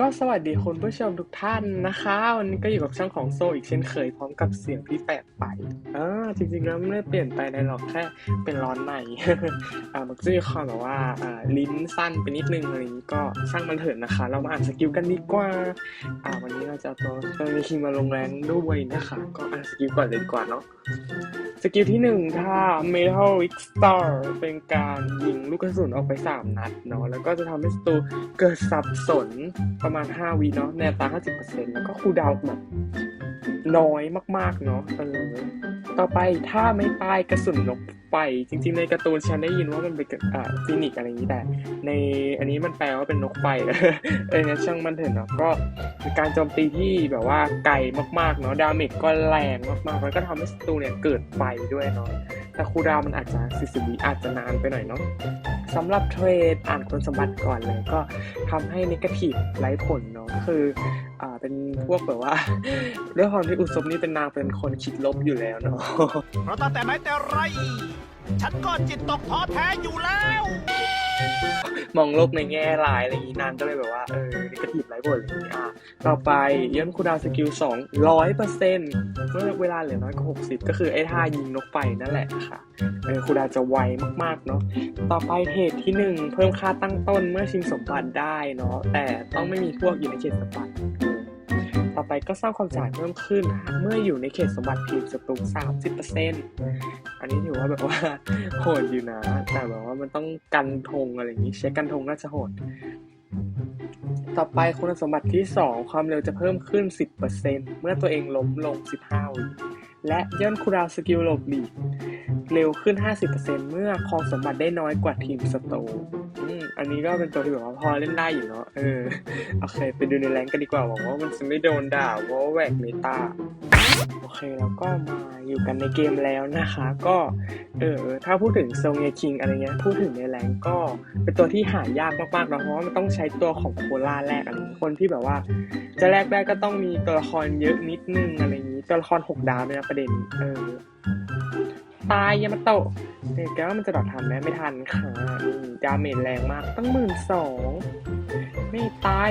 ก็สวัสดีคุณผู้ชมทุกท่านนะคะ วันนี้ก็อยู่กับช่องของโซอีกเช่นเคยพร้อมกับเสียงที่แปลกไปอ่าจริงๆแล้วไม่ได้เปลี่ยนไปในหรอกแค่เป็นร้อนในอ่ามันก็จะมีความแบบว่าอ่าลิ้นสั้นไปนิดนึงอะไรนี้ก็ช่างมันเถิดนะคะ เรามาอ่านสกิลกันดีกว่าอ่าวันนี้เราจะเอาตัวตัวมีคิงมาลงแรงด้วยนะคะ ก็อ่านสกิลก่อนเลยดีกว่าเนาะสกิลที่หนึ่งถ้า Metal Rick Star เป็นการยิงลูกกระสุนออกไปสามนัดเนาะแล้วก็จะทำให้ศัตรูเกิดสับสนประมาณ 5วิเนาะแนตา50%แล้วก็คูดาวน์แบบน้อยมากๆเนาะเออต่อไปถ้าไม่ตายกระสุนนกไฟจริง ๆ ในการ์ตูนฉันได้ยินว่ามันเป็นอ่าฟินิกอะไรอย่างนี้แต่ในอันนี้มันแปลว่าเป็นนกไฟเอองั้นช่างมันเถอะเนาะก็เป็นการโจมตีที่แบบว่าไกลมากๆเนาะดาเมจก็แรงมากๆแล้วก็ทำให้ศัตรูเนี่ยเกิดไฟด้วยเนาะ แต่คูดาวมันอาจจะ40วิอาจจะนานไปหน่อยเนาะสำหรับเทรดอ่านคุณสมบัติก่อนเลยก็ทำให้นิเกทีฟไร้ผลเนาะคืออ่าเป็นพวกแบบว่าด้วยความที่อุศมนี่เป็นนางเป็นคนคิดลบอยู่แล้วเนาะเพราะตั้งแต่ไหนแต่ไร ฉันก็จิตตกท้อแท้อยู่แล้ว มองโลกในแง่ร้ายอะไรอย่างนี้นางก็เลยแบบว่าเออนิเกทีฟไร้ผลอะไรอย่างนี้อะต่อไปย้อนคูดาวสกิลสองร้อยเปอร์เซ็นต์เมื่อเวลาเหลือน้อยกว่าหกสิบก็คือไอ้ท่ายิงนกไฟนั่นแหละค่ะเออคูดาวจะไวมากๆเนาะต่อไปเทรดที่หนึ่งเพิ่มค่าตั้งต้นเมื่อชิงสมบัติได้เนาะแต่ต้องไม่มีพวกอยู่ในเขตสมบัติ ออต่อไปก็สร้างความจ่ายเพิ่มขึ้น เมื่ออยู่ในเขตสมบัติทีมศัตรูสามสิบเปอร์เซ็นต์อันนี้ถือว่าแบบว่าโหดอยู่นะ แต่แบบว่ามันต้องกันธงอะไรอย่างนี้ เช็คกันธงน่าจะโหด ต่อไปคุณสมบัติที่ 2 ความเร็วจะเพิ่มขึ้น 10%เมื่อตัวเองล้มลง 15 วิและย่นคูลดาวสกิลหลบหลีกเร็วขึ้น 50%เมื่อครองสมบัติได้น้อยกว่าทีมสโตร์ อันนี้ก็เป็นตัวที่แบบว่าพอเล่นได้อยู่เนาะเออโอเคไปดูในแรงกันดีกว่าหวังว่ามันจะไม่โดนด่าว่าแหวกเมตาโอเคแล้วก็มาอยู่กันในเกมแล้วนะคะ ก็เออถ้าพูดถึงโซเงียคิงอะไรเงี้ยพูดถึงในแรงก็เป็นตัวที่หายากมากๆเนอะเพราะว่ามันต้องใช้ตัวของโคล่าแรกอะไรคนที่แบบว่า จะแลกได้ก็ต้องมีตัวละครเยอะนิดนึงอะไรอย่างนี้ตัวละครหกดาวด้วยนะประเด็นเออตายยามาโตะเด็กแกว่ามันจะดอดทันไหมไม่ทันค่ะนี่ ดาเมจแรงมาก ตั้งหมื่นสองไม่ตาย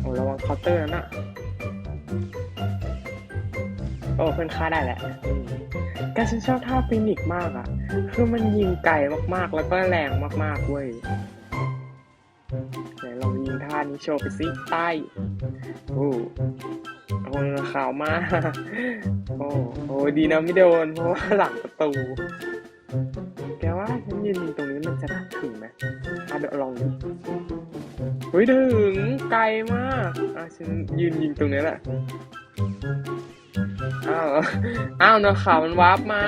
โอ้ระวังเคาน์เตอร์นั่นอะโอ้เพื่อนฆ่าได้แหละอืมแต่ฉันชอบท่าฟินิกมากอะ่ะคือมันยิงไกลมากๆ แล้วก็แรงมากๆเว้ยไหนลองยิงท่านี้โชว์ไปสิใต้โอ้โหขาวมาก โอ้โหดีนะไม่โดน เพราะว่าหลังประตู แกว่าฉันยืนยิงตรง จะถึงไหมอะเดี๋ยวลองดูเฮ้ยถึงไกลมากอะฉันยืนยิงตรงนี้แหละอ้าวอ้าวนะข่าวมันวาร์ปมา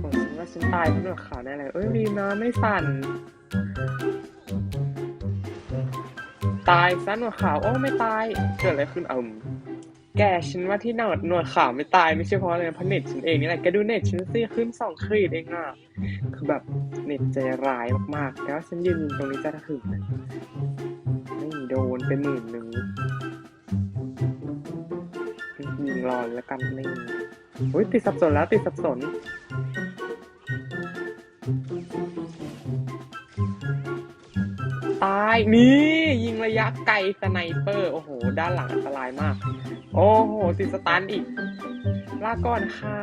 โอ้ฉันว่าฉันตายเพราะเนอะข่าวแน่เลยเอ้ยดีนะไม่สั่น ตายซะหนวดขาวโอ้ไม่ตาย เกิดอะไรขึ้นเอิ่ม แกฉันว่าที่หนวดหนวดขาวไม่ตายไม่ใช่เพราะอะไรเพราะเน็ตฉันเองนี่แหละแกดูเน็ตฉันสิขึ้นสองขีดเองอะคือแบบเน็ตใจร้ายมากๆแต่ว่าฉันยืนยิงตรงนี้จะถึงไม่โดนไปหมื่นหนึ่งยิงรอนแล้วกันนี่โอ้ยติดสับสนแล้วติดสับสนตายนี่ ยิงระยะไกลสไนเปอร์ โอ้โห ด้านหลังอันตรายมาก โอ้โห ติดสตันอีก ลาก่อนค่ะ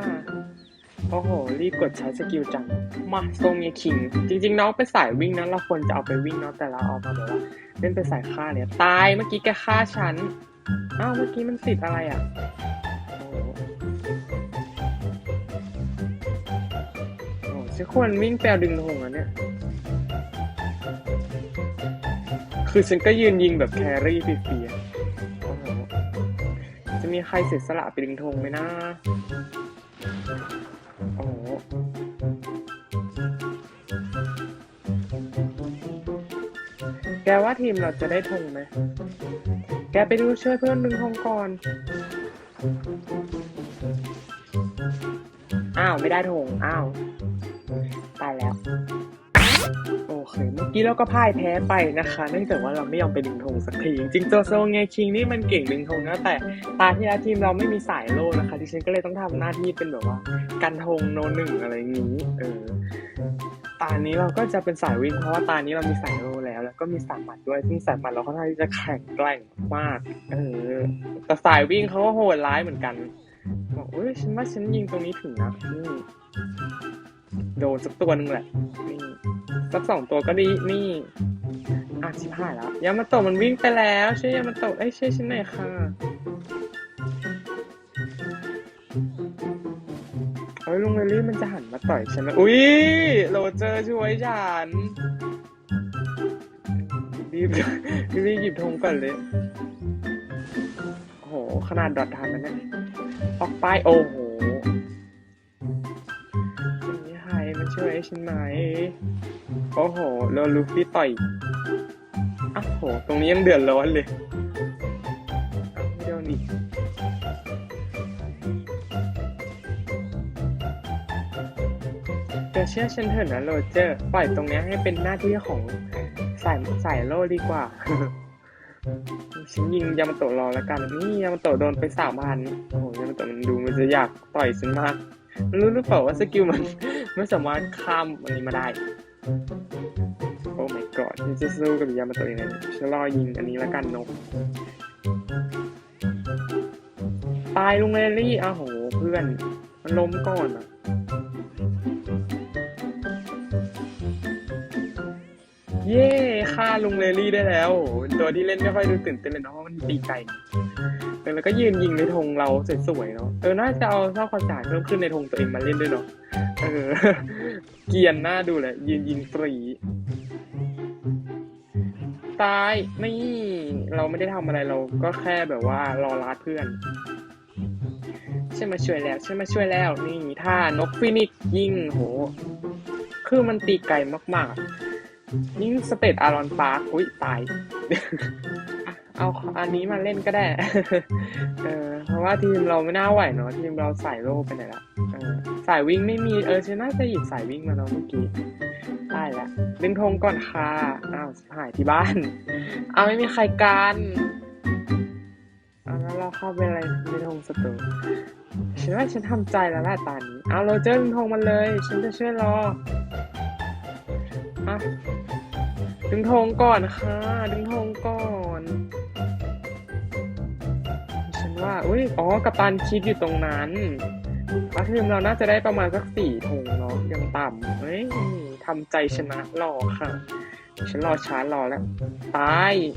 โอ้โห รีบกดใช้สกิลจัง มาโซเมียคิง จริง ๆ น้องเป็นสายวิ่งนะ เราควรจะเอาไปวิ่งเนาะแต่เราเอามาแบบว่าเล่นเป็นสายฆ่าเนี่ยตายเมื่อกี้แกฆ่าฉัน อ้าว เมื่อกี้มันติดอะไรอะโอ้โหโอ้โหฉันควรวิ่งแปลดึงธงอะเนี่ย คือฉันก็ยืนยิงแบบแครี่ฟรีๆ จะมีใครเสียสละไปดึงธงไหมนะ โอ้แกว่าทีมเราจะได้ธงไหม แกไปดูช่วยเพื่อนดึงธงก่อน อ้าว ไม่ได้ธงอ้าว กี้เราก็พ่ายแพ้ไปนะคะเนื่องจากว่าเราไม่ยอมไปดึงธงสักทีจริงๆตัวโซงไงคิงนี่มันเก่งดึงธงนะแต่ตาที่แล้วทีมเราไม่มีสายโล่นะคะที่ฉันก็เลยต้องทำหน้าที่เป็นแบบว่ากันธงโนหนึ่งอะไรอย่างนี้เออตานี้เราก็จะเป็นสายวิ่งเพราะว่าตานี้เรามีสายโลแล้ว แล้วก็มีสายหมัดด้วยซึ่งสายหมัดเราค่อนข้างที่จะแข็งแกร่งมากเออแต่สายวิ่งเขาก็โหดร้ายเหมือนกันบอกเอ้ยฉันว่าฉันยิงตรงนี้ถึงนะนี่โดนสักตัวนึงแหละนี่ สักสองตัวก็ดีนี่อะชิบหายแล้วยามาโตะมันวิ่งไปแล้วช่วยยามาโตะเอ้ยช่วยฉันหน่อยค่ะเฮ้ยลุงเวลลี่มันจะหันมาต่อยฉันนะอุ้ยโรเจอร์ช่วยฉันรีบรีบหยิบธงก่อนเลยโอ้โหขนาดดอททันแล้วเนี่ยออกไปโอ้โหจะมีใครมันช่วยฉันไหม โอ้โหโดนลูฟี่ต่อยอ้าวโห ตรงนี้ยังเดือดร้อนเลยอ้าวไม่โดนอีกจะเชื่อฉันเถอะนะโรเจอร์ ปล่อยตรงนี้ให้เป็นหน้าที่ของสายสายโลดีกว่า ฉันยิงยามาโตะรอแล้วกัน นี่ยามาโตะโดนไปสามพันโอ้โหยามาโตะมันดูมันจะอยากต่อยฉันมากมันรู้หรือเปล่าว่าสกิลมันไม่สามารถข้ามอันนี้มาได้ โอ้ my god จะสู้กับยามาโตะยังไงฉันรอยิงอันนี้แล้วกันนก ตายลุงเรลลี่อ้าวโห เพื่อน มันล้มก่อนอะเย้ฆ่าลุงเรลลี่ได้แล้ว ตัวที่เล่นไม่ค่อยดูตื่นเต้นเลยเนาะเพราะมันตีไก่เออแล้วก็ยืนยิงในธงเราสวยๆเนาะ เออ น่าจะเอาเท่าความจ่ายเพิ่มขึ้นในธงตัวเองมาเล่นด้วยเนาะ เออ เกียนหน้าดูเลย ยืนยิงฟรี ตายไม่เราไม่ได้ทำอะไรเราก็แค่แบบว่ารอรัดเพื่อนฉันมาช่วยแล้วฉันมาช่วยแล้วนี่ท่านกฟินิกยิงโห คือมันตีไกลมากๆ ยิ่งสเตตอารอนปาร์คอุ้ยตาย เอาอันนี้มาเล่นก็ได้ เออ เพราะว่าทีมเราไม่น่าไหวเนาะทีมเราสายโลไปไหนละสายวิ่งไม่มีเออฉันน่าจะหยิบสายวิ่งมาเนาะเมื่อกี้ได้ละดึงธงก่อนค่ะอ้าวหายที่บ้านเอาไม่มีใครกันเอาแล้วเราเข้าไปอะไรในธงสตูฉันว่าฉันทำใจแล้วแหละตอนนี้เอาโรเจอร์ดึงธงมันเลย ฉันจะช่วยรออะดึงธงก่อนค่ะดึงธงก่อน ว่าอุ้ยอ๋อกัปตันคิดอยู่ตรงนั้นอาทีมเราน่าจะได้ประมาณสักสี่ธงเนาะยังต่ำเฮ้ยทำใจชนะรอค่ะ ฉันรอช้าร์จรอแล้ว ตายนี่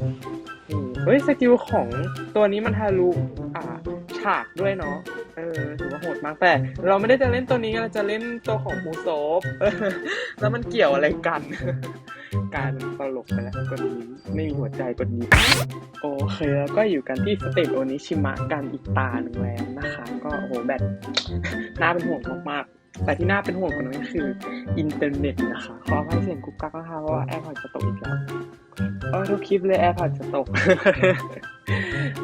เฮ้ยสกิลของตัวนี้มันทะลุอ่าฉากด้วยเนาะเออถือว่าโหดมากแต่ เราไม่ได้จะเล่นตัวนี้เราจะเล่นตัวของมูโซฟแล้วมันเกี่ยวอะไรกัน กลายเป็นตลกไปแล้วกดยิ้มไม่มีหัวใจกดยิ้มโอเคแล้วก็อยู่กันที่สเตจโอนิชิมะกันอีกตาหนึ่งแล้วนะคะ ก็โอ้โหแบตน่าเป็นห่วงมากๆแต่ที่น่าเป็นห่วงกว่านั้นก็คืออินเทอร์เน็ตนะคะขอให้เสียงกุ๊กกักนะคะเพราะว่าแอร์พอร์ตจะตกอีกแล้วเออทุกคลิปเลยแอร์พอร์ตจะตก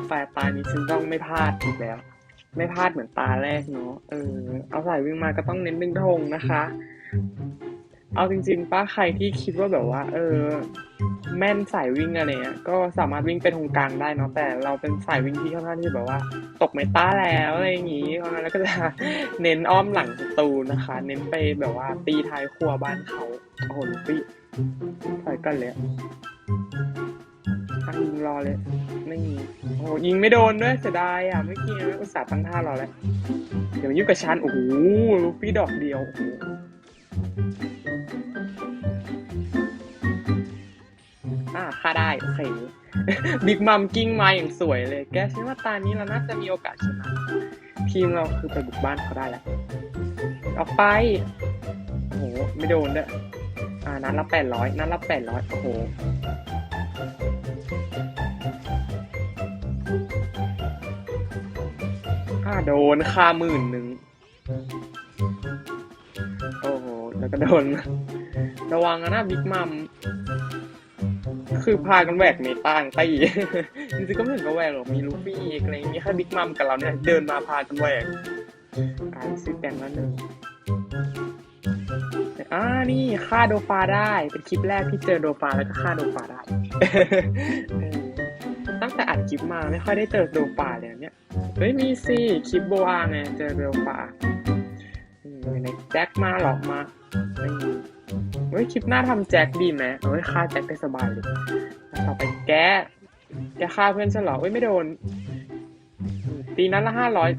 แต่ตานี้ฉันต้องไม่พลาดอีกแล้ว ไม่พลาดเหมือนตาแรกเนาะเออเอาสายวิ่งมาก็ต้องเน้นดึงธงนะคะ เอาจริงๆป้าใครที่คิดว่าแบบว่า เออ แม่นสายวิ่งอะไรเงี้ยก็สามารถวิ่งไปตรงกลางได้เนาะแต่เราเป็นสายวิ่งที่ค่อนข้างที่แบบว่า ตกเมตาแล้วอะไรอย่างงี้เพราะงั้นแล้วก็จะเน้นอ้อมหลังศัตรูนะคะ เน้นไปแบบว่าตีท้ายครัวบ้านเขาโอ้โหลูฟี่ถอยกันเลยอะอะยิงรอเลย ไม่ยิงโอ้โหยิงไม่โดนด้วยเสียดายอะเมื่อกี้นะอุตส่าห์ตั้งท่ารอแล้วเดี๋ยวยุ่งกับฉันโอ้โหลูฟี่ดอกเดียวโอ้โห อ่าได้ โอเค บิ๊กมัมกิ้งมาอย่างสวยเลย แกฉันว่าตานี้เราน่าจะมีโอกาสชนะ ทีมเราคือไปบุกบ้านเขาได้แล้วออกไป โอ้โห ไม่โดนด้วยอ่านัดละแปดร้อยนัดละแปดร้อยโอ้โหอ่าโดนค่าหมื่นหนึ่งโอ้โห แล้วก็โดน ระวังนะบิ๊กมัม คือพากันแหวกเมตาตั้งตีจริงๆก็ไม่ถึงกับแหวกหรอกมีลูฟี่อีกอะไรมีแค่บิ๊กมัมกับเราเนี่ยเดินมาพากันแหวกอ่าซื้อแต่งแล้วหนึ่งอ่านี่ฆ่าโดฟาได้เป็นคลิปแรกที่เจอโดฟาแล้วก็ฆ่าโดฟาได้ ตั้งแต่อัดคลิปมาไม่ค่อยได้เจอโดฟาเลยเนี่ยเฮ้ยมีสิคลิปโบอาไงเจอโดฟาอืมไหนแจ็คมาหรอกมาไม่มี เฮ้ยคลิปหน้าทำแจ็คดีไหมเฮ้ยฆ่าแจ็คได้สบายเลยต่อไปแกแกฆ่าเพื่อนฉันเหรอเอ้ยไม่โดน ตีนั้นละห้าร้อย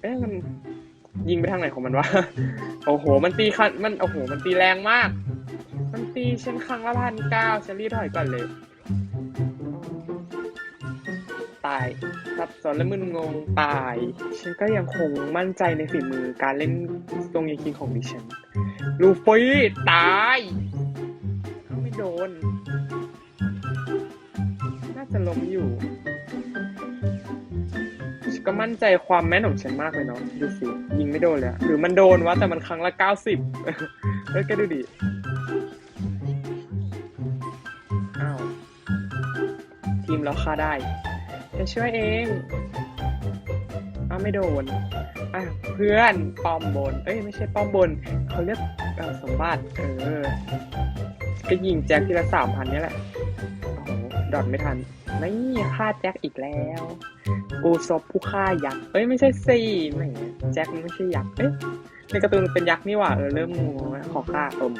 เอ๊ะมันยิงไปทางไหนของมันวะ โอ้โห มันตีคันมันโอ้โห มันตีแรงมาก มันตีฉันครั้งละพันเก้าฉันรีบถอยก่อนเลย ตายสับสนและมึนงงตาย ฉันก็ยังคงมั่นใจในฝีมือการเล่นตรงยิงคิงของดิฉัน ลูฟี่ตายเอ้าไม่โดน น่าจะล้มอยู่ ก็มั่นใจความแม่นของฉันมากเลยเนาะดูสิ ยิงไม่โดนเลยอะหรือมันโดนวะแต่มันครั้งละเก้าสิบเฮ้ยแกดูดิ อ้าว ทีมเราฆ่าได้จะช่วยเองอ้าวไม่โดนอะเพื่อนป้อมบน เอ้ยไม่ใช่ป้อมบนเขาเรียก เออสมบัติเออ ก็ยิงแจ็คทีละสามพันนี่แหละ โอ้โห ดอดไม่ทัน นี่ฆ่าแจ็คอีกแล้วอูซบผู้ฆ่ายักษ์ เอ้ยไม่ใช่สี่แหมแจ็คมันไม่ใช่ยักษ์ เอ้ยในการ์ตูนมันเป็นยักษ์นี่หว่า เออเริ่มงงแล้วขอฆ่าผม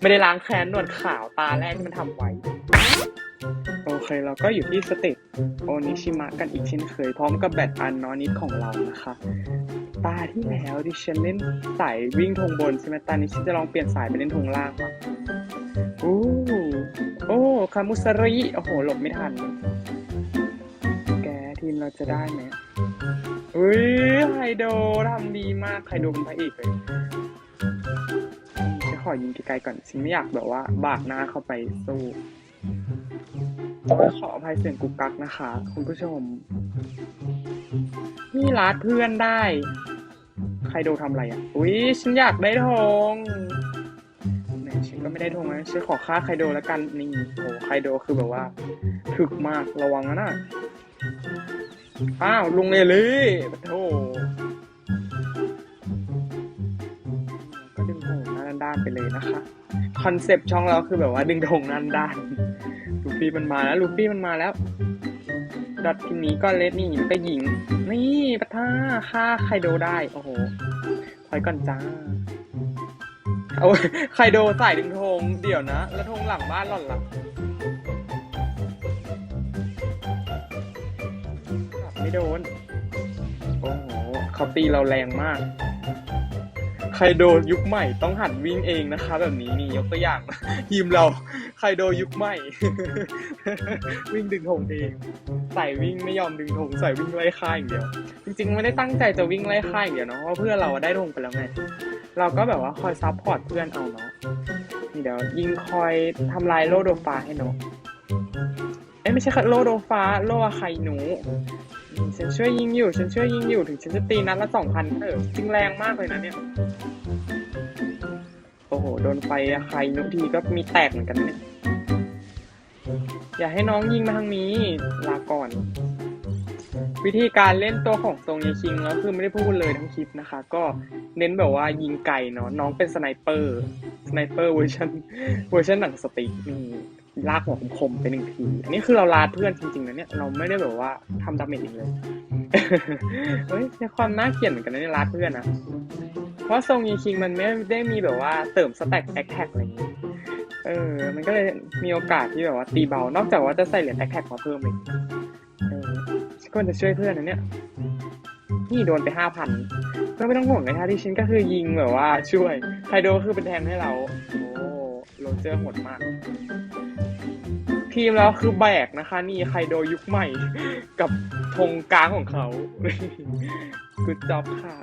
ไม่ได้ล้างแค้นหนวดขาวตาแรกที่มันทำไว้ โอเคเราก็อยู่ที่สเตจโอนิชิมะกันอีกเช่นเคย พร้อมกับแบตอันนอนิดของเรานะคะ ตาที่แล้วดิฉันเล่นสายวิ่งธงบนใช่ไหมตานี้ฉันจะลองเปลี่ยนสายไปเล่นธงล่างบ้างโอ้โอ้คามุสริโอ้โหหลบไม่ทัน แกทีมเราจะได้ไหมอุ้ยไฮโดทำดีมากไฮโดเป็นพระเอกเลยฉันขอยิงไกลๆก่อนฉันไม่อยากแบบว่า บากหน้าเข้าไปสู้ขออภัยเสียงกุกกักนะคะ คุณผู้ชม นี่รัดเพื่อนได้ ใครโดทำอะไรอะ อุ้ยฉันอยากได้ธงแหมฉันก็ไม่ได้ธงนะฉันขอค่าไครโดแล้วกัน นี่โอ้ไคโดคือแบบว่าถึกมากระวังนะอ้าวลุงเอลี่ปะโถก็ดึงธงหน้าด้านไปเลยนะคะ คอนเซปต์ช่องเราคือแบบว่าดึงธงหน้าด้านลูฟี่มันมาแล้วลูฟี่มันมาแล้ว ดอททีนี้ก็เลสนี่ไปยิง นี่ปะท่าฆ่าไคโดได้ โอ้โหถอยก่อนจ้าเอาไคโดใส่ดึงธงเดี๋ยวนะ แล้วธงหลังบ้านหล่อนหลังไม่โดน โอ้โหเขาตีเราแรงมาก ไคโดยุคใหม่ต้องหัดวิ่งเองนะคะ แบบนี้นี่ยกตัวอย่างทีมเราไคโดยุคใหม่ วิ่งดึงธงเองใส่วิ่งไม่ยอมดึงธงใส่วิ่งไล่ฆ่าอย่างเดียว จริง ๆ ไม่ได้ตั้งใจจะวิ่งไล่ฆ่าอย่างเดียวเนาะเพราะเพื่อนเราได้ธงไปแล้วไงเราก็แบบว่าคอยซับพอร์ตเพื่อนเอาเนาะนี่เดี๋ยวยิงคอยทำลายโลโดฟ้าให้เนาะเอ้ยไม่ใช่ค่ะโลโดฟ้าโลอะไข่หนูอืมฉันช่วยยิงอยู่ฉันช่วยยิงอยู่ถึงฉันจะตีนัดละสองพันเออจริงแรงมากเลยนะเนี่ยโอ้โห โดนไฟอะใครนุทีก็มีแตกเหมือนกันเนี่ย อย่าให้น้องยิงมาทางนี้ ลาก่อน วิธีการเล่นตัวของตรงยคิงแล้วคือไม่ได้พูดเลยทั้งคลิปนะคะ ก็เน้นแบบว่ายิงไก่เนาะน้องเป็นสไนเปอร์สไนเปอร์เวอร์ชันเวอร์ชันหนังสติ๊กนี่ลากหัวคมๆไปหนึ่งที อันนี้คือเราลาดเพื่อนจริงๆนะเนี่ย เราไม่ได้แบบว่าทำดาเมจเองเลย เฮ้ยในความน่าเกลียดเหมือนกันนะเนี่ยลาดเพื่อนนะเพราะทรงยีคิงมันไม่ได้มีแบบว่าเติมสแต็กแอคแท็กอะไรอย่างงี้ เออ มันก็เลยมีโอกาสที่แบบว่าตีเบา นอกจากว่าจะใส่เหรียญแอคแท็กมาเพิ่มอีกเออก็จะช่วยเพื่อนนะเนี่ย นี่โดนไปห้าพันก็ไม่ต้องห่วงเลยค่ะที่ชิ้นก็คือยิงแบบว่าช่วยไคโดคือเป็นแทนให้เรา โอ้โรเจอร์โหดมาก ทีมเราคือแบกนะคะ นี่ไคโดยุคใหม่ กับธงกลางของเขากุดจ็อบค่ะ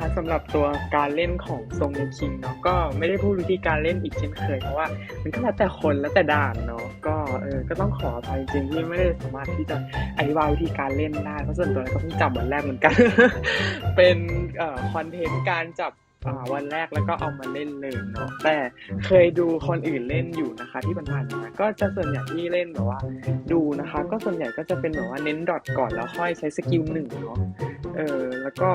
คะสำหรับตัวการเล่นของทรงคิงเนาะก็ไม่ได้พูดวิธีการเล่นอีกเช่นเคยเพราะว่า มันก็แล้วแต่คนแล้วแต่ด่านเนาะก็เออก็ต้องขออภัยจริงที่ไม่ได้สามารถที่จะอธิบายวิธีการเล่นได้เพราะส่วนตัวก็เพิ่งจับวันแรกเหมือนกัน เป็นเอ่อคอนเทนต์การจับวันแรกแล้วก็เอามาเล่นเลยเนาะแต่เคยดูคนอื่นเล่นอยู่นะคะ ที่ผ่านๆมาก็จะส่วนใหญ่ที่เล่นแบบว่า ดูนะคะ ก็ส่วนใหญ่ก็จะเป็นแบบว่าเน้นดอทก่อนแล้วค่อยใช้สกิลหนึ่งเนาะเออแล้วก็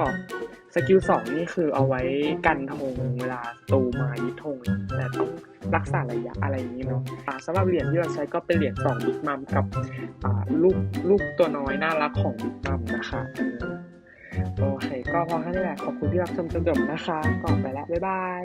สกิลสองนี่คือเอาไว้กันธงเวลาตูมายึดธงแต่ต้องรักษาระยะอะไรอย่างนี้เนาะสำหรับเหรียญที่เราใช้ก็เป็นเหรียญสองบิ๊กมัมกับลูกลูกตัวน้อยน่ารักของบิ๊กมัมนะคะโอเคก็พอแค่นี้แหละขอบคุณที่รับชมจนจบนะคะก่อนไปแล้วบ๊ายบาย